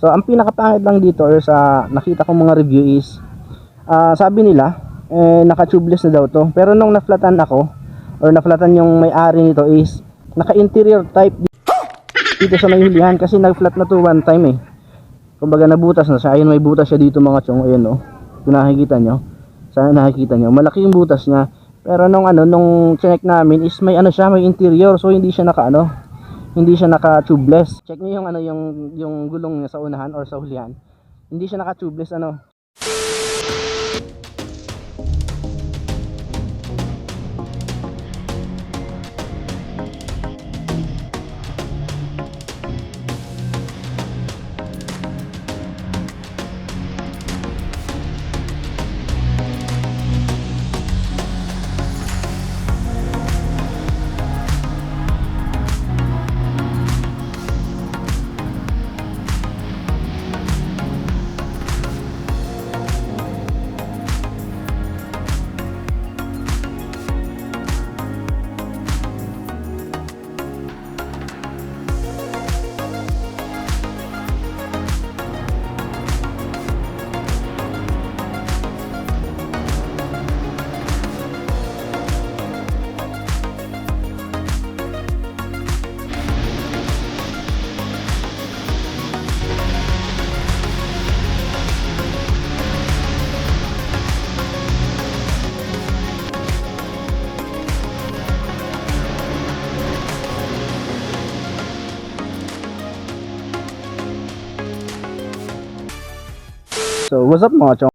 So ang pinakapangit lang dito or sa nakita kong mga review is ah, sabi nila eh, naka-tubeless na daw to. Pero nung na-flatan ako or na-flatan yung may-ari nito is naka-interior type dito sa may hulihan kasi nag-flat na to one time eh. Kumbaga nabutas na siya. Ayun may butas siya dito mga chong. Ayun oh. Kung nakikita nyo. Sana nakikita nyo. Malaki yung butas niya. Pero nung ano, nung check namin is may ano siya, may interior. So hindi siya naka ano, hindi siya naka tubeless. Check niyo yung ano yung yung gulong niya sa unahan or sa hulihan. Hindi siya naka tubeless ano. So what's up mga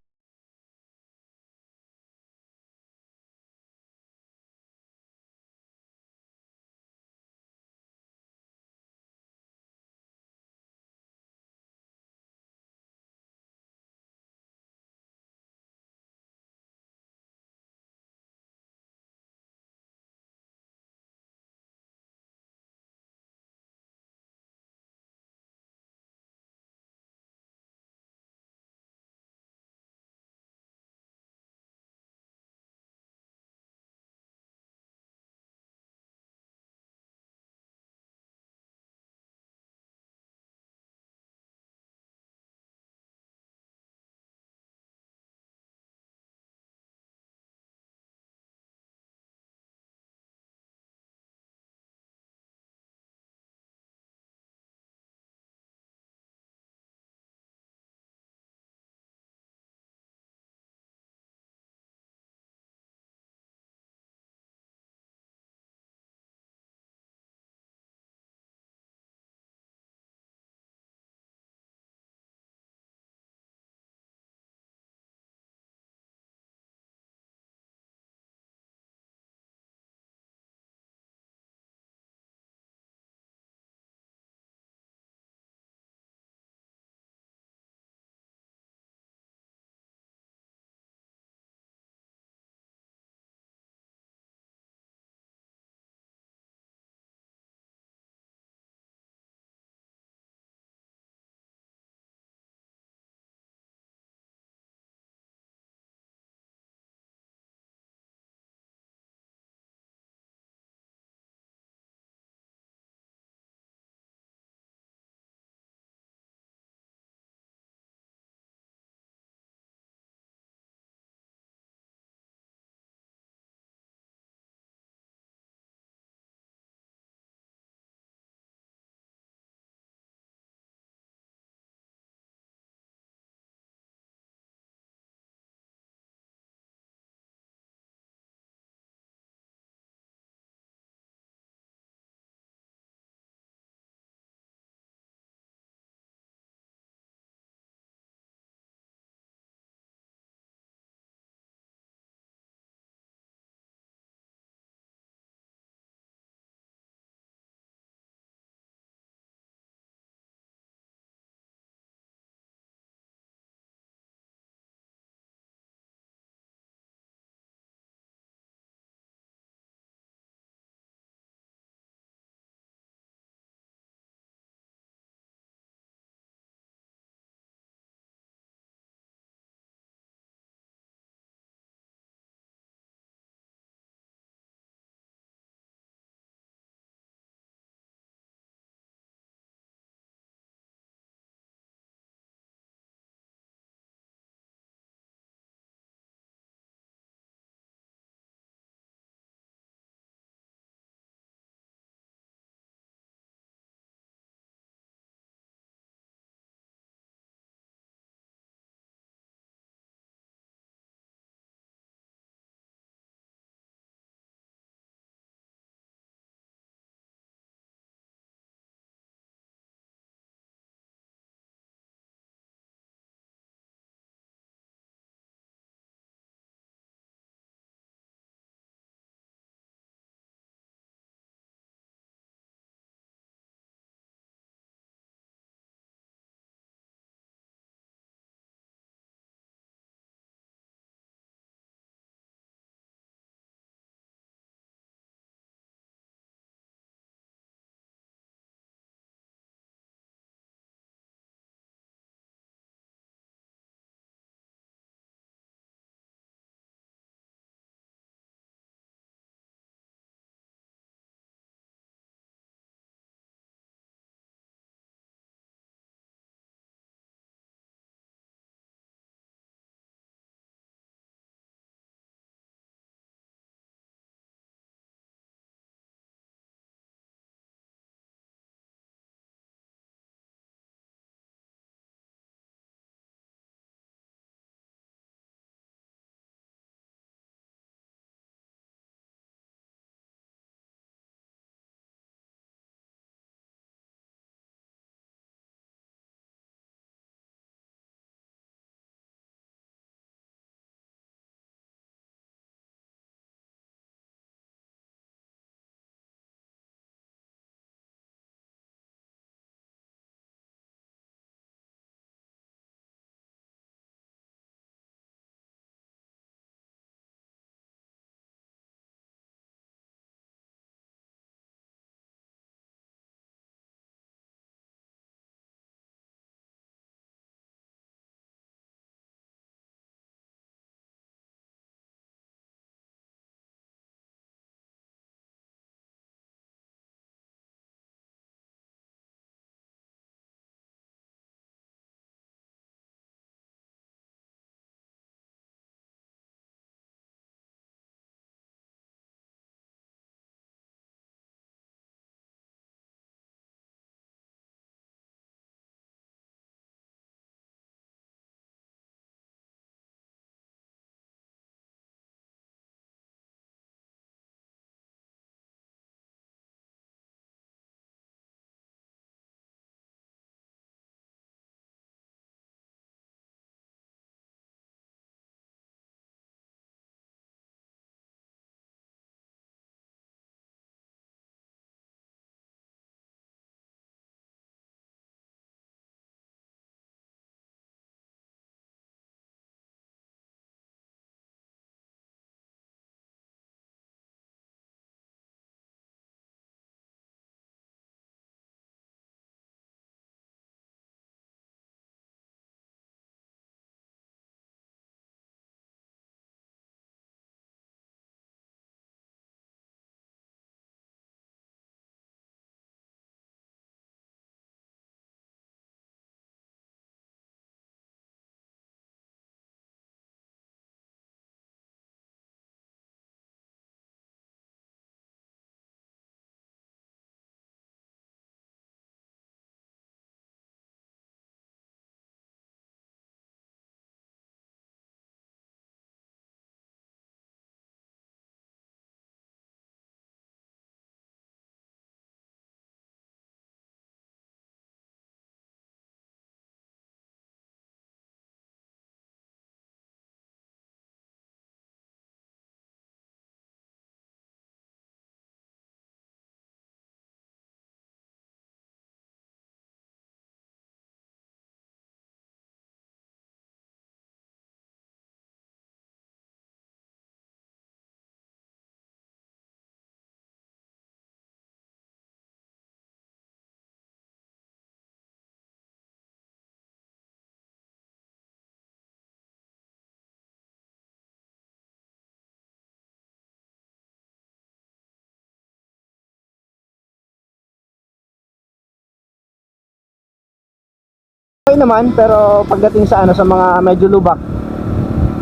Okay naman, pero pagdating sa ano sa mga medyo lubak,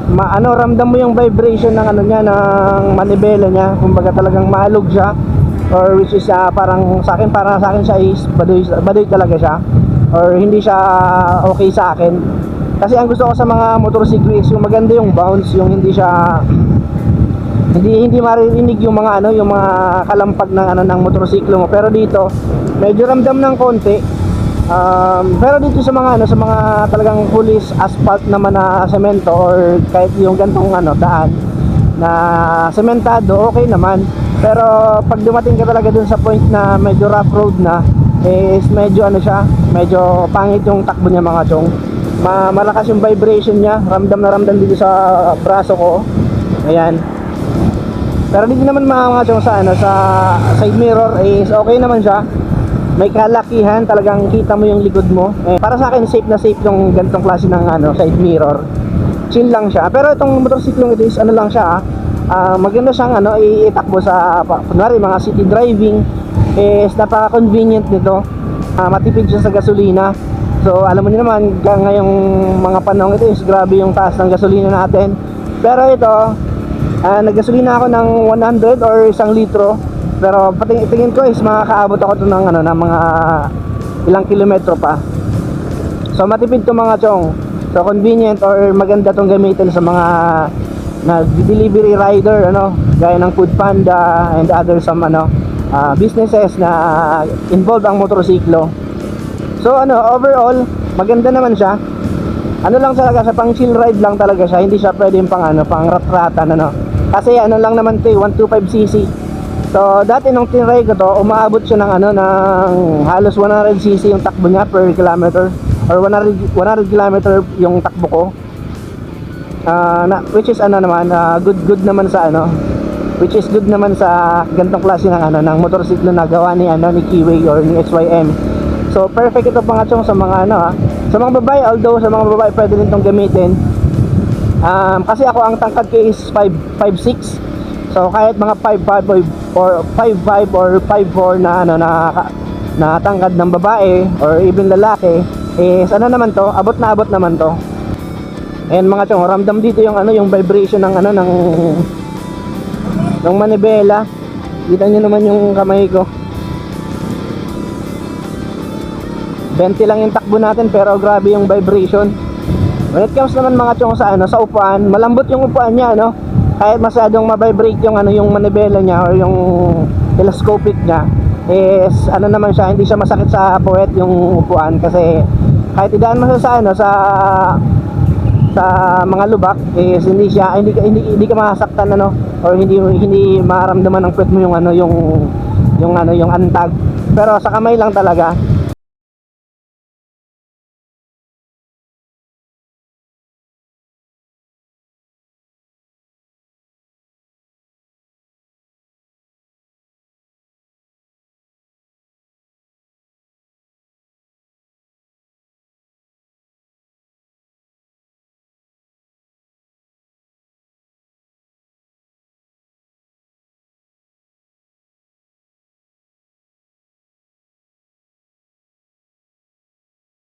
ma ano ramdam mo yung vibration ng ano niya ng manibela niya, kumbaga talagang maalog siya or which is ah, parang sa akin para sa akin siya is baduy, baduy talaga siya or hindi siya okay sa akin. Kasi ang gusto ko sa mga motorsiklo is yung maganda yung bounce, yung hindi siya hindi hindi maririnig yung mga ano yung mga kalampag ng ano ng motorsiklo mo. Pero dito medyo ramdam ng konti um, pero dito sa mga ano sa mga talagang pulis asphalt naman na semento or kahit yung gantong ano daan na sementado okay naman. Pero pag dumating ka talaga dun sa point na medyo rough road na is medyo ano siya medyo pangit yung takbo niya mga chong. Ma malakas yung vibration niya ramdam na ramdam dito sa braso ko. Ayan. Pero dito naman mga mga chong sa ano sa side mirror is okay naman siya. May kalakihan, talagang kita mo yung likod mo. Eh, para sa akin safe na safe yung ganitong klase ng ano side mirror. Chill lang siya. Pero itong motorsiklo ito is ano lang siya ah. ah, maganda siyang ano itakbo sa kunwari mga city driving is napaka-convenient nito. Ah, matipid siya sa gasolina. So alam mo niyo naman ga- ngayong mga panahon ito is grabe yung taas ng gasolina natin. Pero ito Ah, naggasolina ako ng 100 or isang litro. Pero pating tingin ko is makakaabot ako to ng ano ng mga ilang kilometro pa. So matipid to mga chong. So convenient or maganda tong gamitin sa mga na delivery rider ano, gaya ng Food Panda and other some ano ah, businesses na involved ang motorsiklo. So ano, overall maganda naman siya. Ano lang talaga sa pang chill ride lang talaga siya, hindi siya pwedeng pang ano, pang rat-ratan ano. Kasi ano lang naman 'to, eh, 125cc. So dati nung tinry ko to, umaabot siya ng ano ng halos 100cc yung takbo niya per kilometer or 100 100 kilometer yung takbo ko. Ah, na, which is ano naman, ah, good good naman sa ano which is good naman sa gantong klase ng ano ng motorsiklo na gawa ni ano ni Kiwi or ni XYM. So perfect ito mga chong sa mga ano ha. Sa mga babae although sa mga babae pwede din itong gamitin. Um, kasi ako ang tangkad ko is 5 5'6". So kahit mga 5'5 or 5'5 or 5'4 na ano na na ng babae or even lalaki is ano naman to, abot na abot naman to. Ayan mga chong, ramdam dito yung ano yung vibration ng ano ng ng manibela. Kita niyo naman yung kamay ko. 20 lang yung takbo natin pero grabe yung vibration. When it comes naman mga chong sa ano sa upuan, malambot yung upuan niya no. Kahit masyadong ma-vibrate yung ano yung manibela niya or yung telescopic niya is ano naman siya hindi siya masakit sa puwet yung upuan. Kasi kahit idaan mo sa ano sa sa mga lubak is hindi siya hindi hindi, hindi ka masaktan ano or hindi hindi maramdaman ng puwet mo yung ano yung yung ano yung antag. Pero sa kamay lang talaga